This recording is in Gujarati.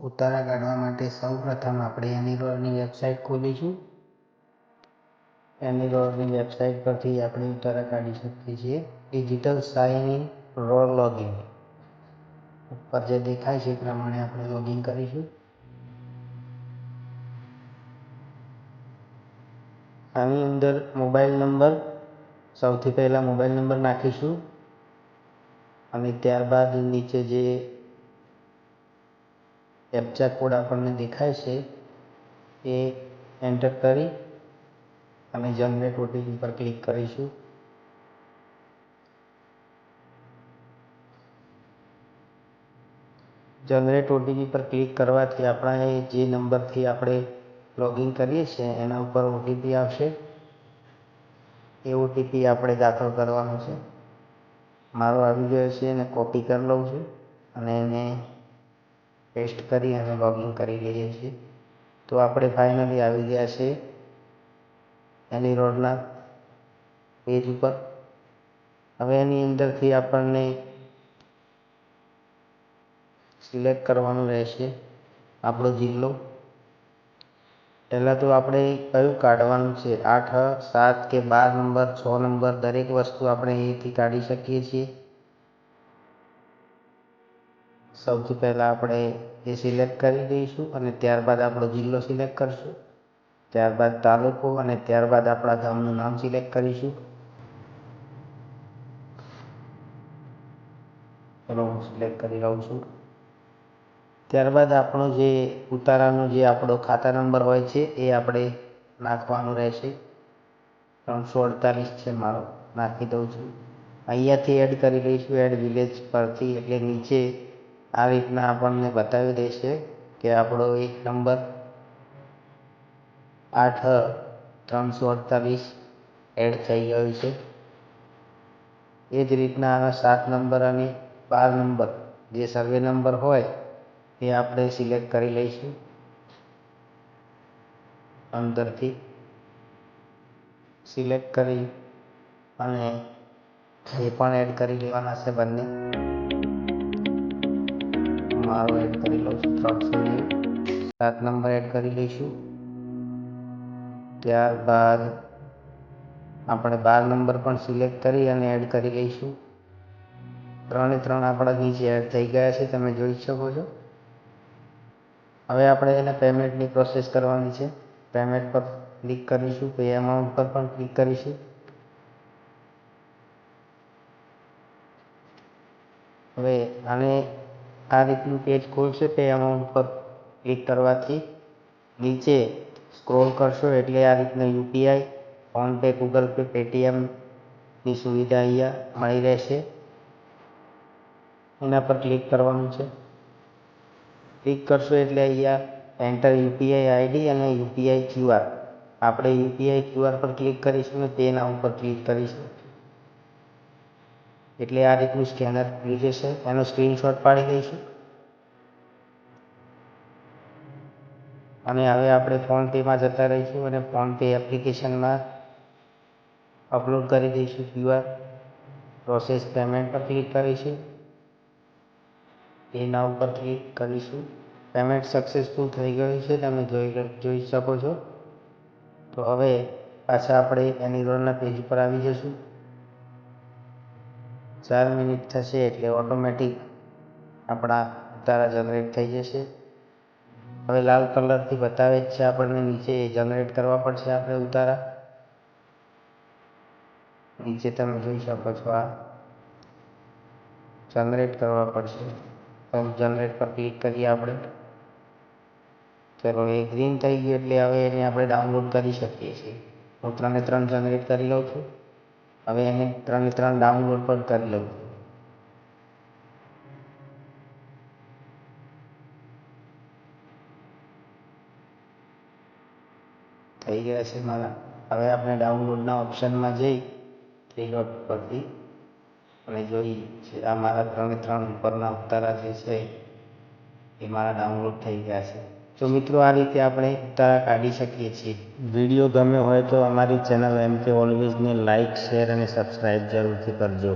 ઉતારા કાઢવા માટે સૌપ્રથમ આપણે એનીરોલની વેબસાઇટ ખોલીશું. એનીરોલની વેબસાઇટ પરથી આપણે ઉતારા કાઢી શકીએ છીએ. Digital sign in role login. ઉપર જે દેખાય છે એ પ્રમાણે આપણે લોગિન કરીશું. આની અંદર મોબાઈલ નંબર, સૌથી પહેલાં મોબાઈલ નંબર નાખીશું. અને ત્યારબાદ નીચે જે કેપ્ચા કોડ આપણને દેખાય છે એ એન્ટર કરી અને જનરેટ ઓટીપી પર ક્લિક કરીશું. જનરેટ ઓટીપી પર ક્લિક કરવાથી આપણા જે નંબરથી આપણે લોગિન કરીએ છીએ એના ઉપર ઓટીપી આવશે. એ ઓટીપી આપણે દાખલ કરવાનો છે. મારો આવી ગયો છે એને કોપી કરી લઉં છું અને એને પેસ્ટ કરી અને લોગિન કરી લઈએ છીએ. તો આપણે ફાઇનલી આવી ગયા છે એની રોડના પેજ ઉપર. હવે એની અંદરથી આપણને સિલેક્ટ કરવાનું રહેશે આપણો જિલ્લો. પહેલાં તો આપણે કયું કાઢવાનું છે? આઠ, સાત કે બાર નંબર, છ નંબર દરેક વસ્તુ આપણે અહીંથી કાઢી શકીએ છીએ. સૌથી પહેલાં આપણે એ સિલેક્ટ કરી દઈશું અને ત્યારબાદ આપણો જિલ્લો સિલેક્ટ કરીશું. ત્યારબાદ તાલુકો અને ત્યારબાદ આપણા ગામનું નામ સિલેક્ટ કરીશું. ચલો, હું સિલેક્ટ કરી લઉં છું. ત્યારબાદ આપણો જે ઉતારાનો જે આપણો ખાતા નંબર હોય છે, એ આપણે નાખવાનો રહેશે. ત્રણસો અડતાલીસ છે મારો, નાખી દઉં છું. અહીંયાથી એડ કરી લઈશું, એડ વિલેજ પરથી, એટલે નીચે આ રીતના આપણને બતાવી દેશે કે આપણો એક નંબર આઠ ત્રણસો અડતાલીસ એડ થઈ ગયો છે. એ જ રીતના આના સાત નંબર અને બાર નંબર જે સર્વે નંબર હોય એ આપણે સિલેક્ટ કરી લઈશું અંદરથી. સિલેક્ટ કરી અને એ પણ એડ કરી લેવાના છે બંને. મારો એડ કરી લઉં છું ત્રણસો સાત નંબર એડ કરી લઈશું. ત્યારબાદ આપણે બાર નંબર પણ સિલેક્ટ કરી અને એડ કરી લઈશું. ત્રણે ત્રણ આપણા નીચે એડ થઈ ગયા છે, તમે જોઈ શકો છો. હવે આપણે એને પેમેન્ટની પ્રોસેસ કરવાની છે. પેમેન્ટ પર ક્લિક કરીશું પે એમાઉન્ટ પર પણ ક્લિક કરીશું. હવે આને આ રીતનું પેજ ખોલશે તે એમાં પર ક્લિક કરવાથી નીચે સ્ક્રોલ કરશો એટલે આ રીતના યુપીઆઈ ફોનપે ગૂગલ પે પેટીએમની સુવિધા અહીંયા મળી રહેશે. એના પર ક્લિક કરવાનું છે. ક્લિક કરશો એટલે અહીંયા એન્ટર યુપીઆઈ આઈડી અને યુપીઆઈ ક્યુઆર આપણે યુપીઆઈ ક્યુઆર પર ક્લિક કરીશું અને તેના ઉપર ક્લિક કરીશું. એટલે આ રીતનું સ્કેનર થઈ જશે એનો સ્ક્રીનશોટ પાડી દઈશું. અને હવે આપણે ફોનપેમાં જતા રહીશું અને ફોનપે એપ્લિકેશનમાં અપલોડ કરી દઈશું ક્યુઆર પ્રોસેસ પેમેન્ટ પર ક્લિક કરીશું. એના ઉપર ક્લિક કરીશું. પેમેન્ટ સક્સેસફુલ થઈ ગયું છે. તમે જોઈ જોઈ શકો છો. તો હવે પાછા આપણે એની રોલના પેજ ઉપર આવી જશું. ચાર મિનિટ થશે એટલે ઓટોમેટિક આપણા ઉતારા જનરેટ થઈ જશે. હવે લાલ કલરથી બતાવે છે આપણને નીચે જનરેટ કરવા પડશે આપણે ઉતારા. નીચે તમે જોઈ શકો છો આ જનરેટ કરવા પડશે. તો જનરેટ પર ક્લિક કરીએ આપણે. ચલો એ ગ્રીન થઈ ગયું એટલે હવે એને આપણે ડાઉનલોડ કરી શકીએ છીએ. હું ત્રણે ત્રણ જનરેટ કરી લઉં છું. હવે એને ત્રણે ત્રણ ડાઉનલોડ પણ કરી લઉં. થઈ ગયા છે મારા. હવે આપણે ડાઉનલોડના ઓપ્શનમાં જઈ થ્રી પરથી અને જોઈ છે આ મારા ત્રણે ત્રણ ઉપરના ઉતારા જે છે એ મારા ડાઉનલોડ થઈ ગયા છે. તો મિત્રો આ રીતે આપણે ઉતારા કાઢી શકીએ છીએ. વીડિયો ગમ્યો હોય તો અમારી ચેનલ એમ કે ઓલવેઝને લાઇક શેર અને સબસ્ક્રાઈબ જરૂરથી કરજો.